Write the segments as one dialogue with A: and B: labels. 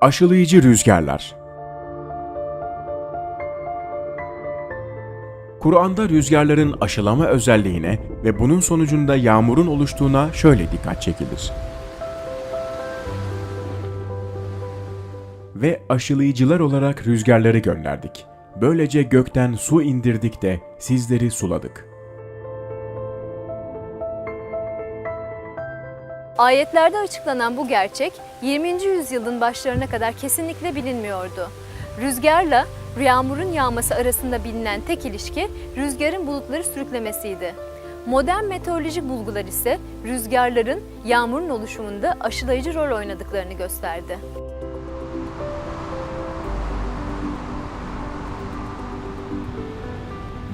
A: Aşılayıcı rüzgarlar. Kur'an'da rüzgarların aşılama özelliğine ve bunun sonucunda yağmurun oluştuğuna şöyle dikkat çekilir. Ve aşılayıcılar olarak rüzgarları gönderdik. Böylece gökten su indirdik de sizleri suladık.
B: Ayetlerde açıklanan bu gerçek 20. yüzyılın başlarına kadar kesinlikle bilinmiyordu. Rüzgarla yağmurun yağması arasında bilinen tek ilişki rüzgarın bulutları sürüklemesiydi. Modern meteorolojik bulgular ise rüzgarların yağmurun oluşumunda aşılayıcı rol oynadıklarını gösterdi.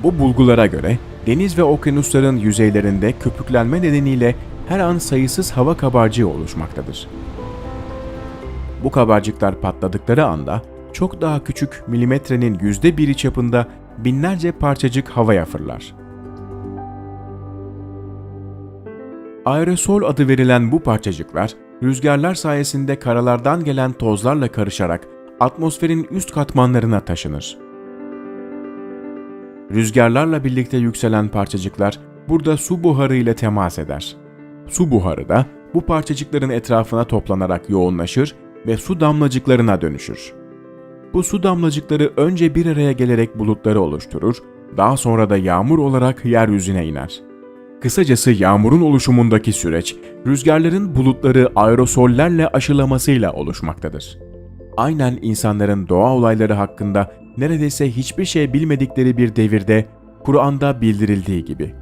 A: Bu bulgulara göre deniz ve okyanusların yüzeylerinde köpüklenme nedeniyle her an sayısız hava kabarcığı oluşmaktadır. Bu kabarcıklar patladıkları anda çok daha küçük milimetrenin yüzde biri çapında binlerce parçacık havaya fırlar. Aerosol adı verilen bu parçacıklar rüzgarlar sayesinde karalardan gelen tozlarla karışarak atmosferin üst katmanlarına taşınır. Rüzgarlarla birlikte yükselen parçacıklar burada su buharı ile temas eder. Su buharı da bu parçacıkların etrafına toplanarak yoğunlaşır ve su damlacıklarına dönüşür. Bu su damlacıkları önce bir araya gelerek bulutları oluşturur, daha sonra da yağmur olarak yeryüzüne iner. Kısacası yağmurun oluşumundaki süreç, rüzgarların bulutları aerosollerle aşılamasıyla oluşmaktadır. Aynen insanların doğa olayları hakkında neredeyse hiçbir şey bilmedikleri bir devirde Kur'an'da bildirildiği gibi.